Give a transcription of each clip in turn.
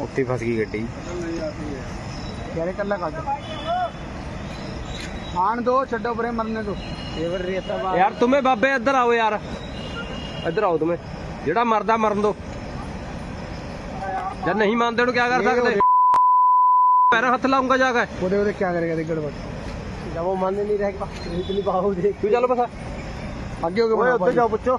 ਉੱਥੇ ਫਸ ਗਈ ਗੱਡੀ। ਯਾਰੇ ਕੱਲਾ ਕੱਢ। ਆਣ ਦੋ ਛੱਡੋ ਪਰੇ ਮਰਨੇ ਦੋ ਇਹ ਰੇਤਾ ਬਾਹਰ। ਯਾਰ ਤੁਮੇ ਬਾਬੇ ਇੱਧਰ ਆਓ ਯਾਰ। ਇੱਧਰ ਆਓ ਤੁਮੇ। ਜਿਹੜਾ ਮਰਦਾ ਮਰਨ ਦੋ। ਜਦ ਨਹੀਂ ਮੰਨਦੇ ਉਹਨੂੰ ਕੀ ਕਰ ਸਕਦੇ? ਪੈਰਾਂ ਹੱਥ ਲਾਉਂਗਾ ਜਾ ਕੇ। ਉਹਦੇ ਉਹਦੇ ਕੀ ਕਰੇਗਾ ਦੇ ਗੜਬੜ ਉਹ ਮੰਨ ਨਹੀਂ ਰਹੇਗਾ ਇਤਨੀ ਬਾਹੂ ਦੇਖ ਤੂੰ ਚੱਲ ਬਸ। ਅੱਗੇ ਹੋ ਕੇ ਓਏ ਉੱਧਰ ਜਾਓ ਪੁੱਛੋ।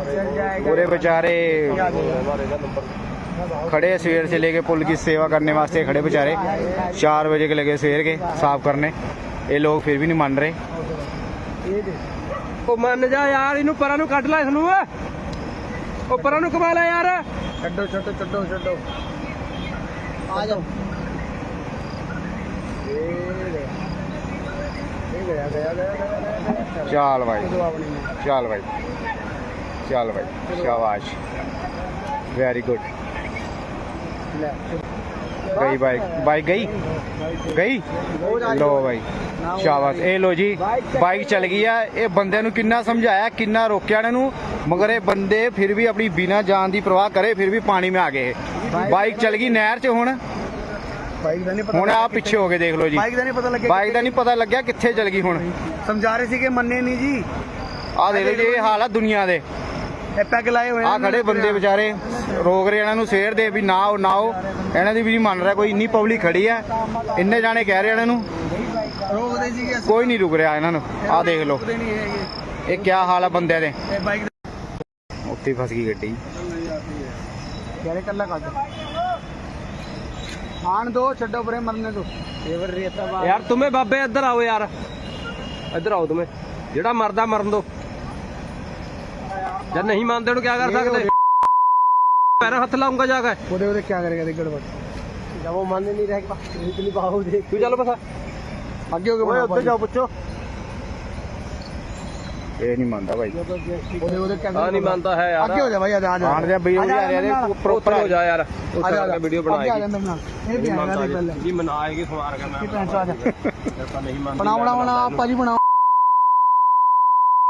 पूरे बेचारे खड़े हैं सवेर से लेके पुल की सेवा करने वास्ते खड़े बेचारे चार बजे के लगे सवेर के साफ करने ये लोग फिर भी नहीं मान रहे ਇਹ ਦੇ ਉਹ ਮੰਨ ਜਾ ਯਾਰ ਇਹਨੂੰ ਪਰਾਂ ਨੂੰ ਕੱਢ ਲੈ ਇਸ ਨੂੰ ਓਏ। ਉਹ ਪਰਾਂ ਨੂੰ ਕਮਾ ਲੈ ਯਾਰ ਛੱਡੋ ਛੱਡੋ ਛੱਡੋ ਛੱਡੋ ਆ ਜਾਓ ਇਹ ਦੇ ਇਹ ਗਿਆ ਗਿਆ ਗਿਆ ਗਿਆ ਚੱਲ ਭਾਈ ਜਵਾਬ ਨਹੀਂ ਹੈ। ਚੱਲ ਭਾਈ ਚੱਲ ਭਾਈ ਸ਼ਾਬਾਸ਼। ਵੈਰੀ ਗੁੱਡ ਲੈ ਗਈ ਬਾਈਕ ਬਾਈਕ ਗਈ? ਗਈ? ਲੋ ਭਾਈ ਸ਼ਾਬਾਸ਼। ਇਹ ਲੋ ਜੀ ਬਾਈਕ ਚੱਲ ਗਈ ਆ। ਇਹ ਬੰਦਿਆਂ ਨੂੰ ਕਿੰਨਾ ਸਮਝਾਇਆ ਕਿੰਨਾ ਰੋਕਿਆ ਇਹਨਾਂ ਨੂੰ। ਮਗਰ ਇਹ ਬੰਦੇ ਫਿਰ ਵੀ ਆਪਣੀ ਬਿਨਾ ਜਾਨ ਦੀ ਪਰਵਾਹ ਕਰੇ ਫਿਰ ਵੀ ਪਾਣੀ ਮੇ ਆ ਗਏ ਬਾਈਕ ਚੱਲ ਗਈ ਨਹਿਰ 'ਚ ਹੁਣ। ਬਾਈਕ ਦਾ ਨਹੀਂ ਪਤਾ ਹੁਣ ਆ ਪਿੱਛੇ ਹੋ ਗਏ ਦੇਖ ਲਓ ਜੀ। ਬਾਈਕ ਦਾ ਨਹੀਂ ਪਤਾ ਲੱਗਿਆ ਬਾਈਕ ਦਾ ਨਹੀਂ ਪਤਾ ਲੱਗਿਆ ਕਿੱਥੇ ਚੱਲ ਗਈ ਹੁਣ। ਸਮਝਾ ਰਹੇ ਸੀ ਕਿ ਮੰਨੇ ਨਹੀਂ ਜੀ। ਆ ਦੇਖ ਲਓ ਜੀ ਇਹ ਹਾਲ ਆ ਦੁਨੀਆ ਦੇ। ਇਹ ਪੈਗ ਲਾਏ ਹੋਏ ਆ ਖੜੇ ਬੰਦੇ ਵਿਚਾਰੇ ਰੋਕ ਰਹੇ ਇਹਨਾਂ ਨੂੰ ਸਵੇਰ ਦੇ ਵੀ ਨਾ ਆਓ ਨਾ ਆਓ। ਇਹਨਾਂ ਦੀ ਵੀ ਨਹੀਂ ਮੰਨ ਰਿਹਾ ਕੋਈ ਇੰਨੀ ਪਬਲਿਕ ਖੜੀ ਆ। ਇੰਨੇ ਜਾਣੇ ਕਹਿ ਰਹੇ ਇਹਨਾਂ ਨੂੰ। ਰੋਕਦੇ ਸੀਗੇ ਕੋਈ ਨਹੀਂ ਰੁਕ ਰਿਹਾ ਇਹਨਾਂ ਨੂੰ। ਆ ਦੇਖ ਲਓ। ਇਹ ਕੀ ਹਾਲ ਆ ਬੰਦਿਆਂ ਦੇ। ਉੱਥੇ ਹੀ ਫਸ ਗਈ ਗੱਡੀ। ਯਾਰੇ ਕੱਲਾ ਕੱਢ। ਆਣ ਦੋ ਛੱਡੋ ਪਰੇ ਮਰਨੇ ਦੋ ਰੇਤਾ ਯਾਰ ਤੁਮੇ ਬਾਬੇ ਇੱਧਰ ਆਓ ਯਾਰ। ਇੱਧਰ ਆਓ ਤੁਮੇ। ਜਿਹੜਾ ਮਰਦਾ ਮਰਨ ਦੋ। ਜਦ ਨਹੀਂ ਮੰਨਦੇ ਉਹਨੂੰ ਕੀ ਕਰ ਸਕਦੇ? ਪੈਰਾਂ ਹੱਥ ਲਾਉਂਗਾ ਜਾ ਕੇ। ਉਹਦੇ ਉਹਦੇ ਕੀ ਕਰੇਗਾ ਦੇ ਗੜਬੜ ਜਬ ਉਹ ਮੰਨ ਨਹੀਂ ਰਹੇਗਾ ਇਤਨੀ ਬਾਹੂ ਦੇਖ। ਤੂੰ ਚੱਲ ਬਸ। ਅੱਗੇ ਹੋ ਕੇ ਓਏ ਉੱਧਰ ਜਾਓ ਪੁੱਛੋ। ਇਹ ਨਹੀਂ ਮੰਨਦਾ ਭਾਈ। ਉਹਦੇ ਉਹਦੇ ਕੀ ਆ ਨਹੀਂ ਮੰਨਦਾ ਹੈ ਯਾਰ। ਅੱਗੇ ਹੋ ਜਾ ਭਾਈ ਆ ਜਾ ਆ ਜਾ। ਆਣ ਦੇ ਬਈ ਉਹ ਯਾਰ ਇਹਦੇ ਪ੍ਰੋਪਰ ਹੋ ਜਾ ਯਾਰ। ਉੱਥੇ ਆ ਕੇ ਵੀਡੀਓ ਅੱਗੇ ਆ ਬਣਾਏਗੀ ਜਾਂਦਾ ਨਾਲ। ਇਹ ਵੀ ਆਏਗਾ ਦੇ ਪਹਿਲੇ। ਜੀ ਮਨਾਏਗੀ ਸਵਾਰ ਕੇ ਕੀ ਮੈਂ ਪੈਂਟ ਆ ਜਾ ਨਹੀਂ ਮੰਨਦੀ ਬਣਾਓ ਬਣਾਓ ਬਣਾਓ ਭਾਜੀ ਬਣਾਓ।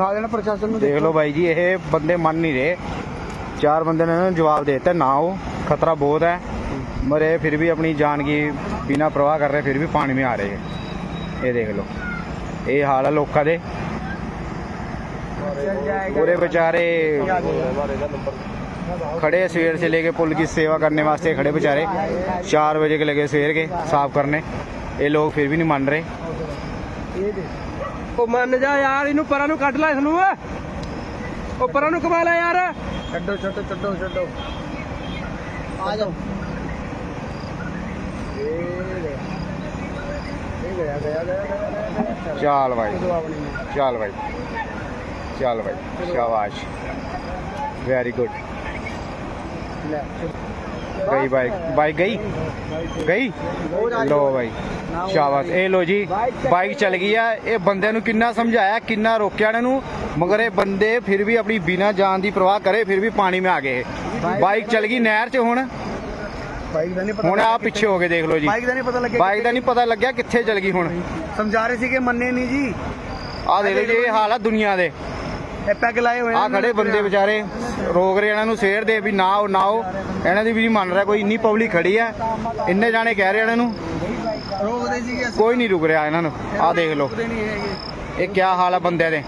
ਆ ਦੇਣਾ ਪ੍ਰਸ਼ਾਸਨ ਨੂੰ ਦੇਖ ਲਓ ਬਾਈ ਜੀ ਇਹ ਬੰਦੇ ਮੰਨ ਨਹੀਂ ਰਹੇ ਚਾਰ ਬੰਦੇ ਨੇ ਇਹਨਾਂ ਨੂੰ ਜਵਾਬ ਦੇ ਦਿੱਤਾ ਨਾ हो खतरा बहुत है मरे फिर भी अपनी जान की बिना परवाह कर रहे फिर भी पानी में आ रहे हैं ये देख लो ਇਹ ਹਾਲ ਆ ਲੋਕਾਂ ਦੇ चल जाएगा पूरे बेचारे खड़े हैं सवेर से लेके पुल की सेवा करने वास्ते खड़े बेचारे चार बजे के लगे सवेर के साफ करने ये लोग फिर भी नहीं मान रहे ਇਹ ਦੇ ਉਹ ਮੰਨ ਜਾ ਯਾਰ ਇਹਨੂੰ ਪਰਾਂ ਨੂੰ ਕੱਢ ਲੈ ਇਸ ਨੂੰ। ਉਹ ਪਰਾਂ ਨੂੰ ਕਮਾ ਲੈ ਯਾਰ। ਛੱਡੋ ਛੱਡੋ ਛੱਡੋ ਛੱਡੋ। ਆ ਜਾਓ ਇਹ ਦੇ ਇਹ ਗਿਆ ਗਿਆ ਗਿਆ ਚੱਲ ਭਾਈ। ਚੱਲ ਭਾਈ ਚੱਲ ਭਾਈ ਸ਼ਾਬਾਸ਼। ਵੈਰੀ ਗੁੱਡ ਲੈ ਗਈ ਬਾਈਕ ਬਾਈਕ ਗਈ? ਗਈ? ਲੋ ਭਾਈ ਸ਼ਾਬਾਸ਼। ਇਹ ਲੋ ਜੀ ਬਾਈਕ ਚੱਲ ਗਈ ਆ। ਇਹ ਬੰਦਿਆਂ ਨੂੰ ਕਿੰਨਾ ਸਮਝਾਇਆ ਕਿੰਨਾ ਰੋਕਿਆ ਇਹਨਾਂ ਨੂੰ ਮਗਰ ਇਹ ਬੰਦੇ ਫਿਰ ਵੀ ਆਪਣੀ ਬਿਨਾ ਜਾਨ ਦੀ ਪਰਵਾਹ ਕਰੇ ਫਿਰ ਵੀ ਪਾਣੀ ਮੇ ਆ ਗਏ ਬਾਈਕ ਚੱਲ ਗਈ ਨਹਿਰ 'ਚ ਹੁਣ। ਬਾਈਕ ਦਾ ਨਹੀਂ ਪਤਾ ਹੁਣ ਆ ਪਿੱਛੇ ਹੋ ਗਏ ਦੇਖ ਲਓ ਜੀ। ਬਾਈਕ ਦਾ ਨਹੀਂ ਪਤਾ ਲੱਗਿਆ ਬਾਈਕ ਦਾ ਨਹੀਂ ਪਤਾ ਲੱਗਿਆ ਕਿੱਥੇ ਚੱਲ ਗਈ ਹੁਣ। ਸਮਝਾ ਰਹੇ ਸੀ ਕਿ ਮੰਨੇ ਨਹੀਂ ਜੀ। ਆ ਦੇਖ ਲਓ ਜੀ ਇਹ ਹਾਲ ਆ ਦੁਨੀਆ ਦੇ। ਇਹ ਪੈਗ ਲਾਏ ਹੋਏ ਆ ਖੜੇ ਬੰਦੇ ਵਿਚਾਰੇ। ਰੋਕ ਰਹੇ ਇਹਨਾਂ ਨੂੰ ਸਵੇਰ ਦੇ ਵੀ ਨਾ ਆਓ ਨਾ ਆਓ। ਇਹਨਾਂ ਦੀ ਵੀ ਨਹੀਂ ਮੰਨ ਰਿਹਾ ਕੋਈ ਇੰਨੀ ਪਬਲਿਕ ਖੜੀ ਆ। ਇੰਨੇ ਜਾਣੇ ਕਹਿ ਰਹੇ ਇਹਨਾਂ ਨੂੰ। ਰੋਕਦੇ ਅਸੀਂ। ਕੋਈ ਨਹੀਂ ਰੁਕ ਰਿਹਾ ਇਹਨਾਂ ਨੂੰ। ਆ ਦੇਖ ਲਓ। ਇਹ ਕੀ ਹਾਲ ਆ ਬੰਦਿਆਂ ਦੇ।